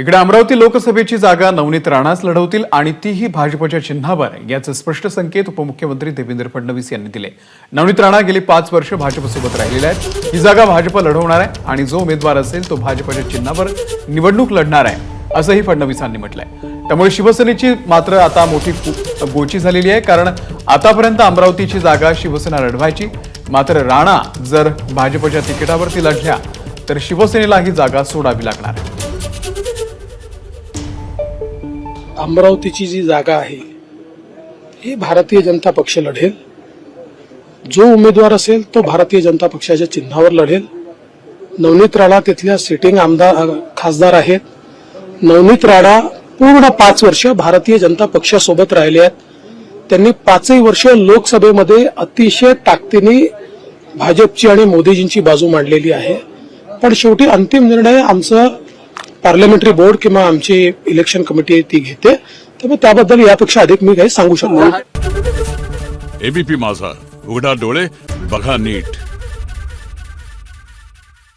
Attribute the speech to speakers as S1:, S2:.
S1: इकडे अमरावती लोकसभेची जागा नवनीत राणाच लढवतील आणि तीही भाजपच्या चिन्हावर याचे स्पष्ट संकेत उपमुख्यमंत्री देवेंद्र फडणवीस यांनी दिले. नवनीत राणा गेली पाच वर्ष भाजपसोबत राहिलेल्या आहेत. ही जागा भाजप लढवणार आहे आणि जो उमेदवार असेल तो भाजपच्या चिन्हावर निवडणूक लढणार आहे असंही फडणवीसांनी म्हटलंय. त्यामुळे शिवसेनेची मात्र आता मोठी गोची झालेली आहे. कारण आतापर्यंत अमरावतीची जागा शिवसेना लढवायची. मात्र राणा जर भाजपच्या तिकिटावरती लढल्या तर शिवसेनेला ही जागा सोडावी लागणार आहे.
S2: अमरावतीची जी जागा आहे ही भारतीय जनता पक्ष लढेल. जो उमेदवार असेल तो भारतीय जनता पक्षाच्या चिन्हावर लढेल. नवनीत राणा तिथल्या सिटिंग आमदार खासदार आहेत. नवनीत राणा पूर्ण पाच वर्ष भारतीय जनता पक्षासोबत राहिले आहेत. त्यांनी पाचही वर्ष लोकसभेमध्ये अतिशय ताकदीने भाजपची आणि मोदीजींची बाजू मांडलेली आहे. पण शेवटी अंतिम निर्णय आमचं पार्लमेंटरी बोर्ड किंवा आमची इलेक्शन कमिटी ती घेते. त्यामुळे त्याबद्दल यापेक्षा अधिक मी काही सांगू शकतो
S3: एबीपी माझा. उघडा डोळे बघा नीट.